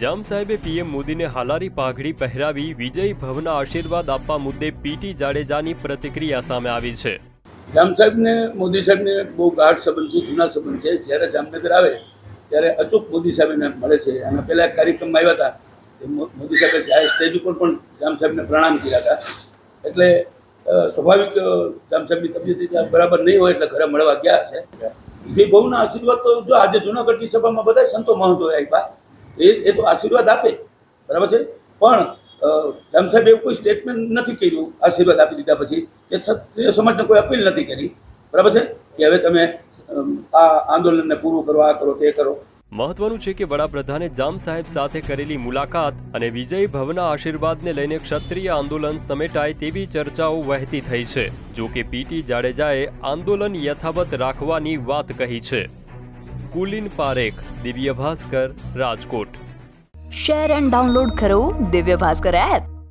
જામ સાહેબે પીએમ મોદીને હાલારી પાઘડી પહેરાવી વિજય ભવના આશીર્વાદ આપવા મુદ્દે પીટી જાડેજાની પ્રતિક્રિયા સામે આવી છે. જામ સાહેબને, મોદી સાહેબને બહુ ગાઢ સંબંધ છે, જૂના સંબંધ છે. જ્યારે જામનગર આવે, ત્યારે અચૂક મોદી સાહેબને મળે છે. અને પહેલા એક કાર્યક્રમમાં આવ્યા હતા મોદી સાહેબે જાહેર સ્ટેજ ઉપર પણ જામ સાહેબને પ્રણામ કર્યા હતા. એટલે સ્વાભાવિક જામ સાહેબની તબિયત બરાબર નહીં હોય એટલે ઘરે મળવા ગયા હશે વિજય બહુના આશીર્વાદ તો જો આજે જૂનાગઢની સભામાં બધા સંતો મહંતો આપ્યા એ એ તો આશીર્વાદ આપે, બરાબર છે? પણ એમ સાહેબ એવું કોઈ સ્ટેટમેન્ટ નથી કર્યું, આશીર્વાદ આપી દીધા પછી કે ક્ષત્રિય સમાજને કોઈ અપીલ નથી કરી, બરાબર છે? કે હવે તમે આ આંદોલનને પૂરું કરો, આ કરો, તે કરો. મહત્વનું છે કે વડાપ્રધાને જામ સાહેબ સાથે કરેલી મુલાકાત અને વિજય ભવના આશીર્વાદને લઈને ક્ષત્રિય આંદોલન સમેટાય તેવી ચર્ચાઓ વહેતી થઈ છે. જો કે પીટી જાડેજાએ આંદોલન યથાવત રાખવાની વાત કહી છે. Kulin Parekh Divya Bhaskar Rajkot. Share and download કરો દિવ્ય ભાસ્કર એપ